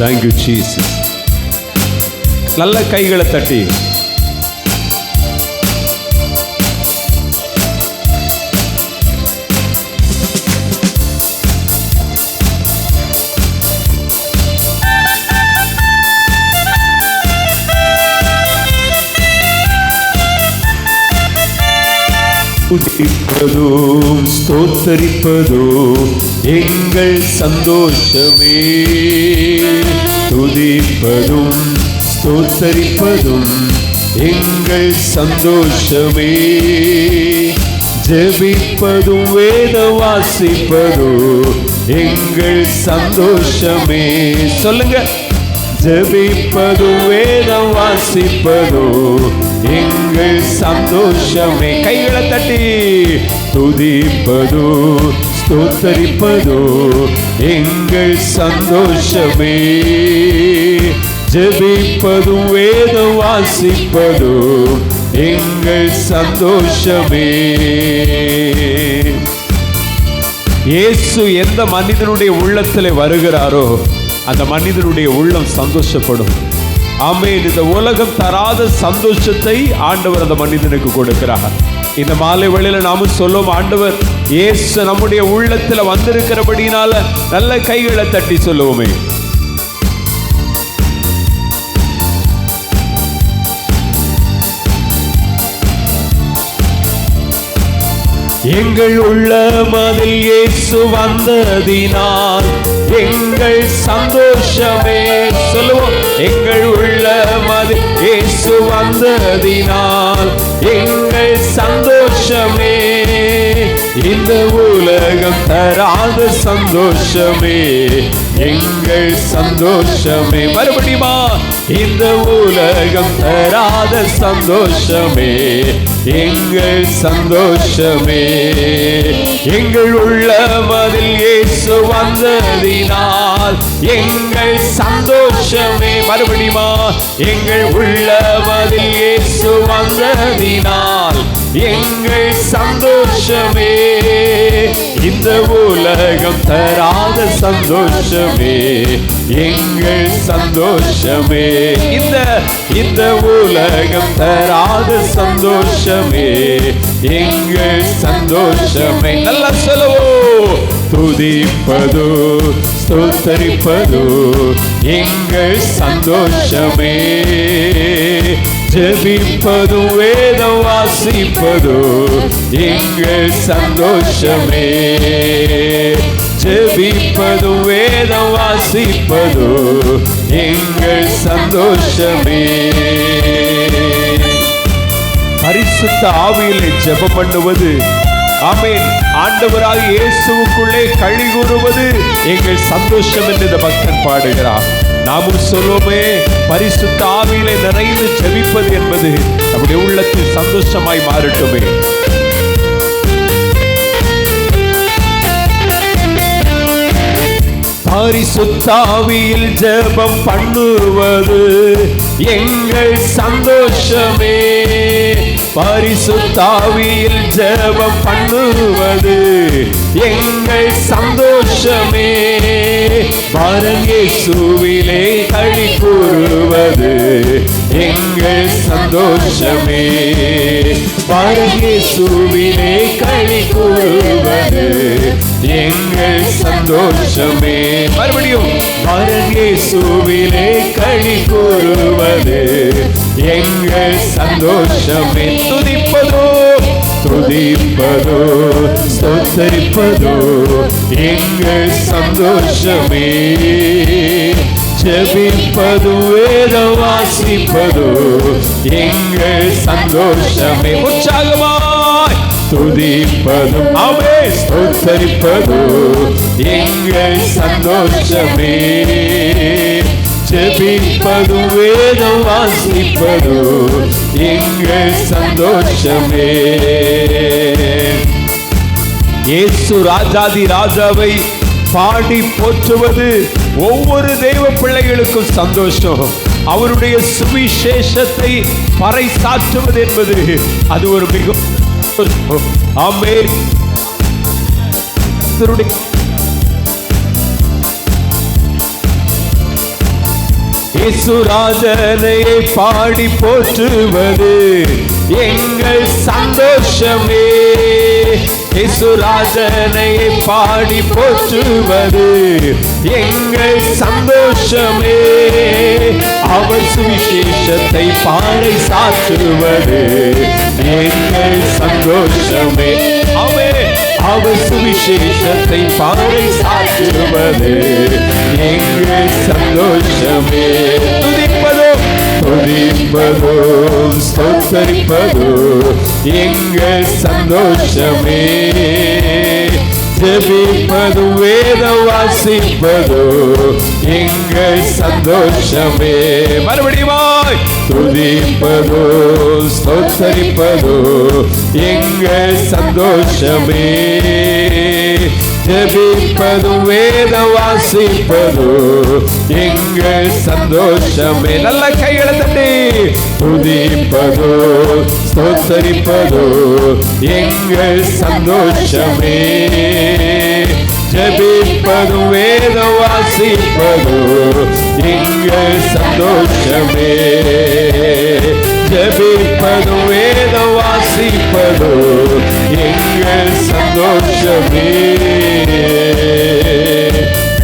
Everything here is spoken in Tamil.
தேங்க்யூ சீஸ் நல்ல கைகளை தட்டி. துதிப்பதும் ஸ்தோத்தரிப்பதும் எங்கள் சந்தோஷமே. துதிப்பதும் ஸ்தோத்தரிப்பதும் எங்கள் சந்தோஷமே. ஜெபிப்பதும் வேத வாசிப்பதும் எங்கள் சந்தோஷமே. சொல்லுங்க. ஜெபிப்பதும் வேதம் வாசிப்பதும் எங்கள் சந்தோஷமே. கைகளை தட்டி. துதிப்பதோ ஸ்தோத்தரிப்பதோ எங்கள் சந்தோஷமே. ஜெபிப்பதும் வேத வாசிப்பதோ எங்கள் சந்தோஷமே. இயேசு எந்த மனிதனுடைய உள்ளத்தில் வருகிறாரோ அந்த மனிதனுடைய உள்ளம் சந்தோஷப்படும். ஆமேன். இந்த உலகம் தராத சந்தோஷத்தை ஆண்டவர் அந்த மனிதனுக்கு கொடுக்கிறார். இந்த மாலை வேளையில நாமும் சொல்லும் ஆண்டவர் இயேசு நம்முடைய உள்ளத்தில் வந்திருக்கிறபடினால நல்ல கைகளை தட்டி சொல்லுவோமே. எங்கள் உள்ளமதில் இயேசு வந்ததினால் எங்கள் சந்தோஷமே. சொல்லுவோம் எங்கள் இயேசு வந்ததினால் எங்கள் சந்தோஷமே. இந்த உலகம் தராத சந்தோஷமே. எங்கள் சந்தோஷமே. மறுபடியுமா? இந்த உலகம் தராத சந்தோஷமே. எங்கள் சந்தோஷமே. எங்கள் உள்ளமதில் இயேசு வந்ததினால் எங்கள் சந்தோஷமே மறுபடியுமா? எங்கள் உள்ளவதில் இயேசு வந்ததினால் எங்கள் சந்தோஷமே இந்த உலகம் தராத சந்தோஷமே. எங்கள் சந்தோஷமே. இந்த இந்த உலகம் தராத சந்தோஷமே. எங்கள் சந்தோஷமே. நல்லா சொல்லுவோ? துதிப்பதோ ஸ்தோத்தரிப்பதோ எங்கள் சந்தோஷமே. ஜெபிப்பதும் வேதம் வாசிப்பதும் எங்கள் சந்தோஷமே. ஜெபிப்பதும் வேதம் வாசிப்பதும் எங்கள் சந்தோஷமே. பரிசுத்த ஆவியிலே ஜெபம் பண்ணுவது ஆமேன். ஆண்டவராக இயேசுவுக்குள்ளே கழி கூறுவது எங்கள் சந்தோஷம் என்று இந்த பக்தன் பாடுகிறார். நாமும் சொல்லுவோமே பரிசுத்த ஆவியிலே நிறைந்து செவிப்பது என்பது நம்முடைய உள்ளத்தில் சந்தோஷமாய் மாறட்டுமே. பரிசுத்தாவியில் ஜெபம் பண்ணுவது எங்கள் சந்தோஷமே. பரிசுத்தாவியில் ஜெபம் பண்ணுவது எங்கள் சந்தோஷமே. பரங்கேசுவிலே கழி கூறுவது எங்கள் சந்தோஷமே. பரங்கேசுவிலே கழி கூறுவது எங்கள் சந்தோஷமே. மறுபடியும் பரங்கேசுவிலே கழி கூறுவது எங்கள் சந்தோஷமே. துதிப்பதோ துதிப்பதோ ஸ்தோத்தரிப்பதோ எங்கள் சந்தோஷமே. ஜெபிப்பது வேத வாசிப்பது எங்கள் சந்தோஷமே. உற்சாகமாய் துதிப்பதும் அவே ஸ்தோத்தரிப்பது எங்கள் சந்தோஷமே. ஜெபிப்பது வேதம் வாசிப்பது எங்கள் சந்தோஷமே. இயேசு ராஜாதி ராஜாவை பாடி போற்றுவது ஒவ்வொரு தெய்வ பிள்ளைகளுக்கும் சந்தோஷம். அவருடைய சுவிசேஷத்தை பறைசாற்றுவது என்பது அது ஒரு மிக ஆமே இசுராஜனை பாடி போற்றுவது எங்கள் சந்தோஷமே. இசுராஜனை பாடி போற்றுவது எங்கள் சந்தோஷமே. அவர் சுவிசேஷத்தை பாறை சாற்றுவது எங்கள் சந்தோஷமே. அவர் சுவிசேஷத்தை பாறை சாற்றுவது சந்தோஷமே. துதிப்பதோ? துதிப்பதோ? ஸ்தோத்தரிப்பதோ? எங்கள் சந்தோஷமே. ஜெபிப்பது? வேத வாசிப்பதோ? எங்கள் சந்தோஷமே. மறுபடியுமாய் துதிப்பதோ? ஸ்தோத்தரிப்பதோ? எங்கள் சந்தோஷமே. ஜெபிப்பது வேத வாசிப்பதோ எங்கள் சந்தோஷமே. நல்ல கைகளை தட்டி துதிப்பதோ ஸ்தோத்தரிப்பதோ எங்கள் சந்தோஷமே. ஜபிப்பது வேத வாசிப்பது எங்கள் சந்தோஷமே. ஜபிப்பது வேத வாசிப்பது எங்கள் சந்தோஷமே